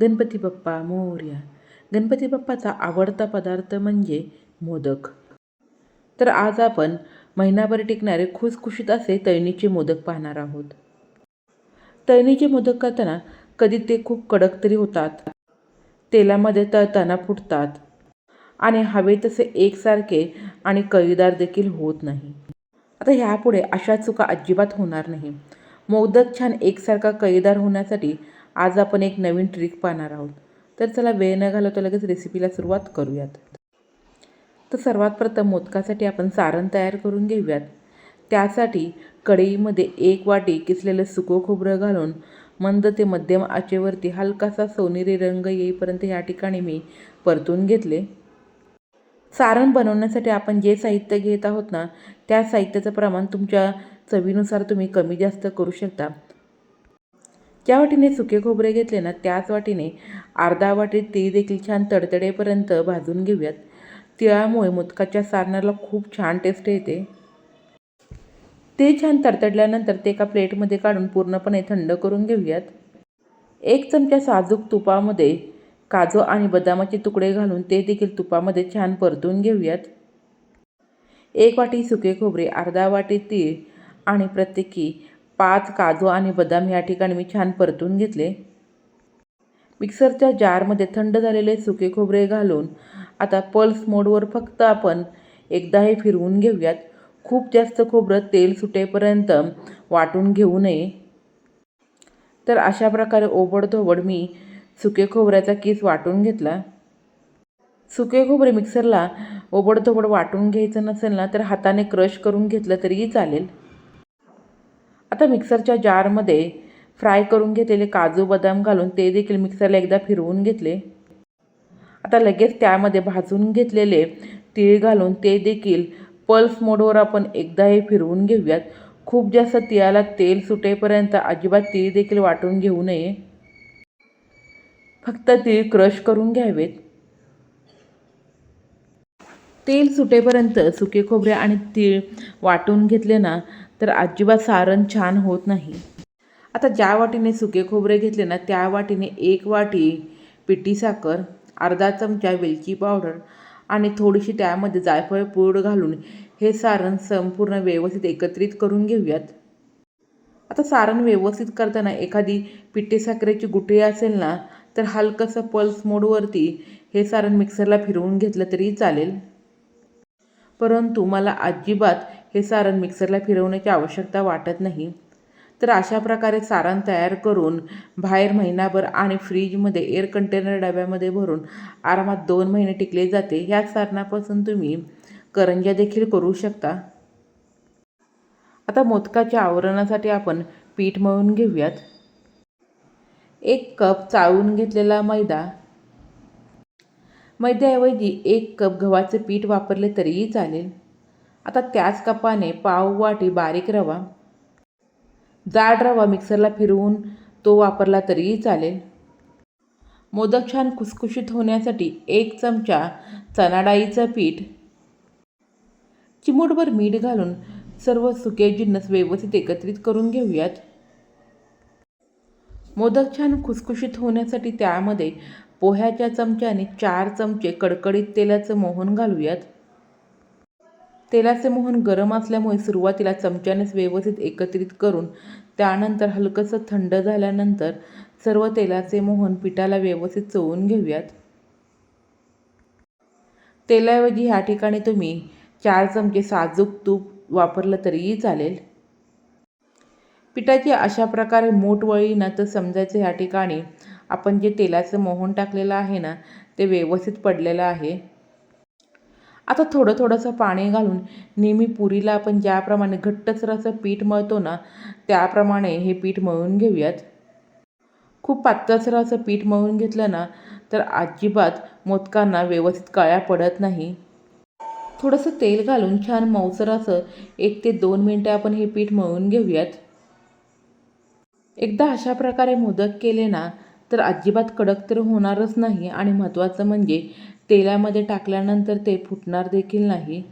गणपती बाप्पा मोरया. गणपती बाप्पाचा आवडता पदार्थ म्हणजे मोदक. तर आज आपण महिनाभर टिकणारे खुसखुशीत असे तळणीचे मोदक पाहणार आहोत. तळणीचे मोदक करताना कधी ते खूप कडक तरी होतात. तेलामध्ये तळताना फुटतात. आणि हवे तसे एकसारखे आणि कळीदार देखील होत नाही. आता ह्यापुढे अशा चुका अजिबात होणार नाही. मोदक छान एकसारखा कळीदार होण्यासाठी आज आपण एक नवीन ट्रिक पाहणार आहोत. तर चला वेळ न घालवता लगेच रेसिपीला सुरुवात करूयात. तर सर्वात प्रथम मोदकासाठी आपण सारण तयार करून घेऊयात. त्यासाठी कढईमध्ये एक वाटी किसलेलं सुकं खोबरं घालून मंद ते मध्यम आचेवरती हलकासा सोनेरी रंग येईपर्यंत या ठिकाणी मी परतून घेतले. सारण बनवण्यासाठी आपण जे साहित्य घेत आहोत ना त्या साहित्याचं प्रमाण तुमच्या चवीनुसार तुम्ही कमी जास्त करू शकता. ज्या वाटीने सुके खोबरे घेतले ना त्याच वाटीने अर्धा वाटी तीळ देखील छान तडतडेपर्यंत भाजून घेऊयात. तिळामुळे मोदकाच्या सारणाला खूप छान टेस्ट येते. ते छान तडतडल्यानंतर ते एका प्लेटमध्ये काढून पूर्णपणे थंड करून घेऊयात. एक चमचा साजूक तुपामध्ये काजू आणि बदामाचे तुकडे घालून ते देखील तुपामध्ये छान परतून घेऊयात. एक वाटी सुके खोबरे अर्धा वाटी तीळ आणि प्रत्येकी पाच काजू आणि बदाम या ठिकाणी मी छान परतून घेतले. मिक्सरच्या जारमध्ये थंड झालेले सुके खोबरे घालून आता पल्स मोडवर फक्त आपण एकदा हे फिरवून घेऊयात. खूप जास्त खोबरं तेल सुटेपर्यंत वाटून घेऊ नये. तर अशा प्रकारे ओबडधोबड मी सुके खोबऱ्याचा किस वाटून घेतला. सुके खोबरे मिक्सरला ओबडधोबड वाटून घ्यायचं नसेल ना तर हाताने क्रश करून घेतलं तरीही चालेल. आता मिक्सरच्या जारमध्ये फ्राय करून घेतलेले काजू बदाम घालून ते देखील मिक्सरला एकदा फिरवून घेतले. आता लगेच त्यामध्ये भाजून घेतलेले तीळ घालून ते देखील पल्स मोडवर आपण एकदा हे फिरवून घेऊयात. खूप जास्त तिळाला तेल सुटेपर्यंत अजिबात तीळ देखील वाटून घेऊ नये. फक्त तीळ क्रश करून घ्यावेत. तेल सुटेपर्यंत सुके खोबरे आणि तीळ वाटून घेतले ना तर अजिबात सारण छान होत नाही. आता ज्या वाटीने सुके खोबरे घेतले ना त्या वाटीने एक वाटी पिठी साखर अर्धा चमचा वेलची पावडर आणि थोडीशी त्यामध्ये जायफळ पूड घालून हे सारण संपूर्ण व्यवस्थित एकत्रित करून घेऊयात. आता सारण व्यवस्थित करताना एखादी पिठी साखरेची गुठळी असेल ना तर हलकंसं पल्स मोडवरती हे सारण मिक्सरला फिरवून घेतलं तरी चालेल. परंतु मला अजिबात हे सारण मिक्सरला फिरवण्याची आवश्यकता वाटत नाही. तर अशा प्रकारे सारण तयार करून बाहेर महिनाभर आणि फ्रीजमध्ये एअर कंटेनर डब्यामध्ये भरून आरामात दोन महिने टिकले जाते. ह्या सारणापासून तुम्ही करंज्या देखील करू शकता. आता मोदकाच्या आवरणासाठी आपण पीठ मळून घेऊयात. एक कप चाळून घेतलेला मैदा. मैद्याऐवजी एक कप गव्हाचे पीठ वापरले तरीही चालेल. आता त्याच कपाने पाव वाटी बारीक रवा. जाड रवा मिक्सरला फिरवून तो वापरला तरीही चालेल. मोदक छान खुसखुशीत होण्यासाठी एक चमचा चणा डाळीचं पीठ चिमूटभर मीठ घालून सर्व सुके जिन्नस व्यवस्थित एकत्रित करून घेऊयात. मोदक छान खुसखुशीत होण्यासाठी त्यामध्ये पोह्याच्या चमच्याने चार चमचे कडकडीत तेलाचं मोहन घालूयात. तेलाचे मोहन गरम असल्यामुळे सुरुवातीला चमच्यानेच व्यवस्थित एकत्रित करून त्यानंतर हलकंसं थंड झाल्यानंतर सर्व तेलाचे मोहन पिठाला व्यवस्थित चोळून घेऊयात. तेलाऐवजी ह्या ठिकाणी तुम्ही चार चमचे साजूक तूप वापरलं तरीही चालेल. पिठाची अशा प्रकारे मोठ वळी ना तर समजायचं ह्या ठिकाणी आपण जे तेलाचं मोहन टाकलेलं आहे ना ते व्यवस्थित पडलेलं आहे. आता थोडं थोडंसं पाणी घालून नेहमी पुरीला आपण ज्याप्रमाणे घट्टसर असं पीठ मळतो ना त्याप्रमाणे हे पीठ मळून घेऊयात. खूप पातळसर असं पीठ मळून घेतलं ना तर अजिबात मोदकांना व्यवस्थित कळ्या पडत नाही. थोडंसं तेल घालून छान मऊसर असं एक ते दोन मिनटं आपण हे पीठ मळून घेऊयात. एकदा अशा प्रकारे मोदक केले ना तर अजिबात कडक तर होणारच नाही आणि महत्त्वाचं म्हणजे तेलामध्ये टाकल्यानंतर ते फुटणार देखील नाही.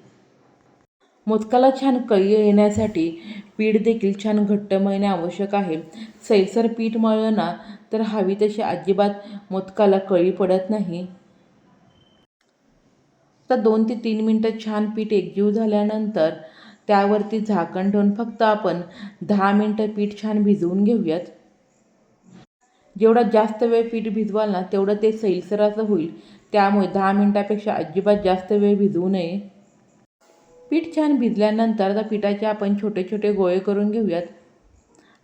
मोदकाला छान कळी येण्यासाठी पीठ देखील छान घट्ट मळणे आवश्यक आहे. सैलसर पीठ मळलं ना तर हवी तशी अजिबात मोदकाला कळी पडत नाही. तर दोन ते तीन मिनटं छान पीठ एकजीव झाल्यानंतर त्यावरती झाकण ठेवून फक्त आपण दहा मिनटं पीठ छान भिजवून घेऊयात. जेवढा जास्त वेळ पीठ भिजवाल ना तेवढं ते सैलसराचं होईल. त्यामुळे दहा मिनटापेक्षा अजिबात जास्त वेळ भिजवू नये. पीठ छान भिजल्यानंतर आता पिठाचे आपण छोटे छोटे गोळे करून घेऊयात.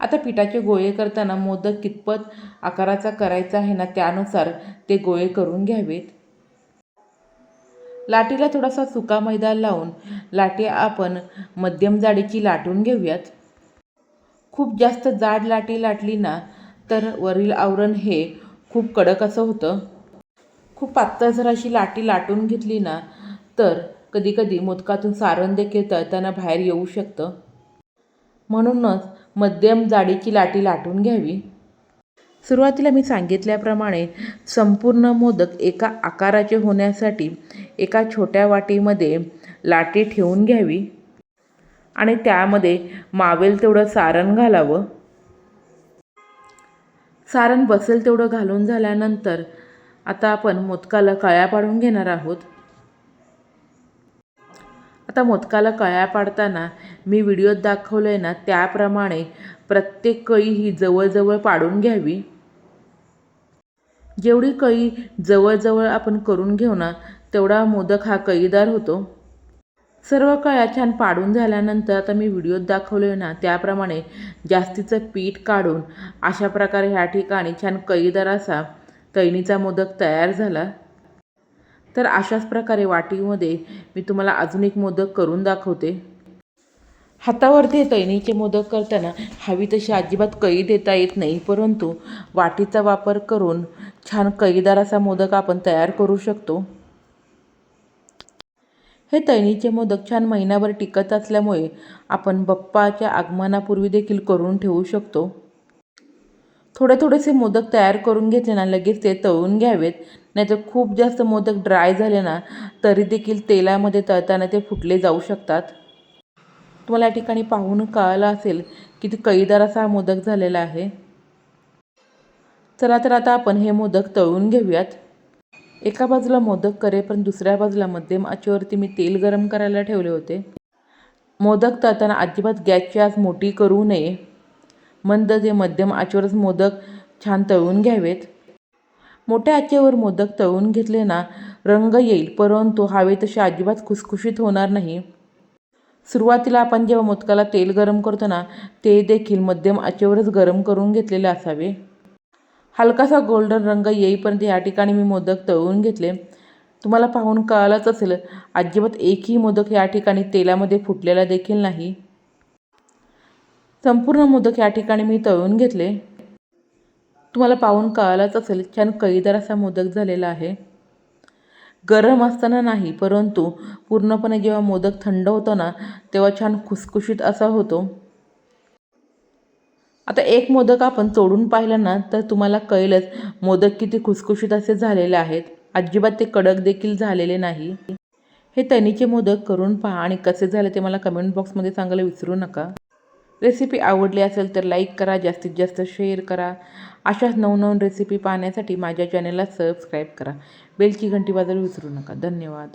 आता पिठाचे गोळे करताना मोदक कितपत आकाराचा करायचा आहे ना त्यानुसार ते गोळे करून घ्यावेत. लाटीला थोडासा सुका मैदा लावून लाटी आपण मध्यम जाडीची लाटून घेऊयात. खूप जास्त जाड लाटी लाटली ना तर वरील आवरण हे खूप कडक असं होतं. खूप पातळ जर अशी लाटी लाटून घेतली ना तर कधीकधी मोदकातून सारण देखील तळताना बाहेर येऊ शकतं. म्हणूनच मध्यम जाडीची लाटी लाटून घ्यावी. सुरुवातीला मी सांगितल्याप्रमाणे संपूर्ण मोदक एका आकाराचे होण्यासाठी एका छोट्या वाटीमध्ये लाटी ठेवून घ्यावी आणि त्यामध्ये मावेल तेवढं सारण घालावं. सारण बसेल तेवढं घालून झाल्यानंतर आता आपण मोदकाला कळ्या पाडून घेणार आहोत. आता मोदकाला कळ्या पाडताना मी व्हिडिओत दाखवलं आहे ना त्याप्रमाणे प्रत्येक कळी ही जवळजवळ पाडून घ्यावी. जेवढी कळी जवळजवळ आपण करून घेऊ ना तेवढा मोदक हा कळीदार होतो. सर्व कळ्या छान पाडून झाल्यानंतर आता मी व्हिडिओत दाखवले ना त्याप्रमाणे जास्तीचं पीठ काढून अशा प्रकारे ह्या ठिकाणी छान कळीदार असा तैनीचा मोदक तयार झाला. तर अशाच प्रकारे वाटीमध्ये मी तुम्हाला अजून एक मोदक करून दाखवते. हातावरती तैनीचे मोदक करताना हवी तशी अजिबात कळी देता येत नाही परंतु वाटीचा वापर करून छान कळीदार असा मोदक आपण तयार करू शकतो. हे तैनीचे मोदक छान महिनाभर टिकत असल्यामुळे आपण बप्पाच्या आगमनापूर्वी देखील करून ठेवू शकतो. थोडे थोडेसे मोदक तयार करून घेतले ना लगेच ते तळून घ्यावेत. नाहीतर खूप जास्त मोदक ड्राय झाले ना तरी देखील तेलामध्ये तळताना ते फुटले जाऊ शकतात. तुम्हाला या ठिकाणी पाहून कळालं असेल किती कैदार असा हा मोदक झालेला आहे. चला तर आता आपण हे मोदक तळून घेऊयात. एका बाजूला मोदक करेपर्यंत दुसऱ्या बाजूला मध्यम आचेवरती मी तेल गरम करायला ठेवले होते. मोदक तळताना अजिबात गॅसची आज मोठी करू नये. मंद ते मध्यम आचेवरच मोदक छान तळून घ्यावेत. मोठ्या आचेवर मोदक तळून घेतले ना रंग येईल परंतु हवे तसे अजिबात खुसखुशीत होणार नाही. सुरुवातीला आपण जेव्हा मोदकाला तेल गरम करतो ना ते देखील मध्यम आचेवरच गरम करून घेतलेले असावे. हलकासा गोल्डन रंग येईपर्यंत या ठिकाणी मी मोदक तळून घेतले. तुम्हाला पाहून कळालंच असेल अजिबात एकही मोदक या ठिकाणी तेलामध्ये फुटलेला देखील नाही. संपूर्ण मोदक या ठिकाणी मी तळून घेतले. तुम्हाला पाहून कळालंच असेल छान कैदार असा मोदक झालेला आहे. गरम असताना नाही परंतु पूर्णपणे जेव्हा मोदक थंड होतो ना तेव्हा छान खुसखुशीत असा होतो. आता एक मोदक आपण तोडून पाहिलं ना तर तुम्हाला कळेलच मोदक किती खुसखुशीत असे झालेले आहेत. अजिबात ते कडक देखील झालेले नाही. हे तणीचे मोदक करून पहा आणि कसे झाले ते मला कमेंट बॉक्समध्ये सांगायला विसरू नका. रेसिपी आवडली असेल तर लाईक करा जास्तीत जास्त शेअर करा. अशाच नवनवीन रेसिपी पाहण्यासाठी माझ्या चॅनलला सबस्क्राईब करा. बेलची घंटी वाजवायला विसरू नका. धन्यवाद.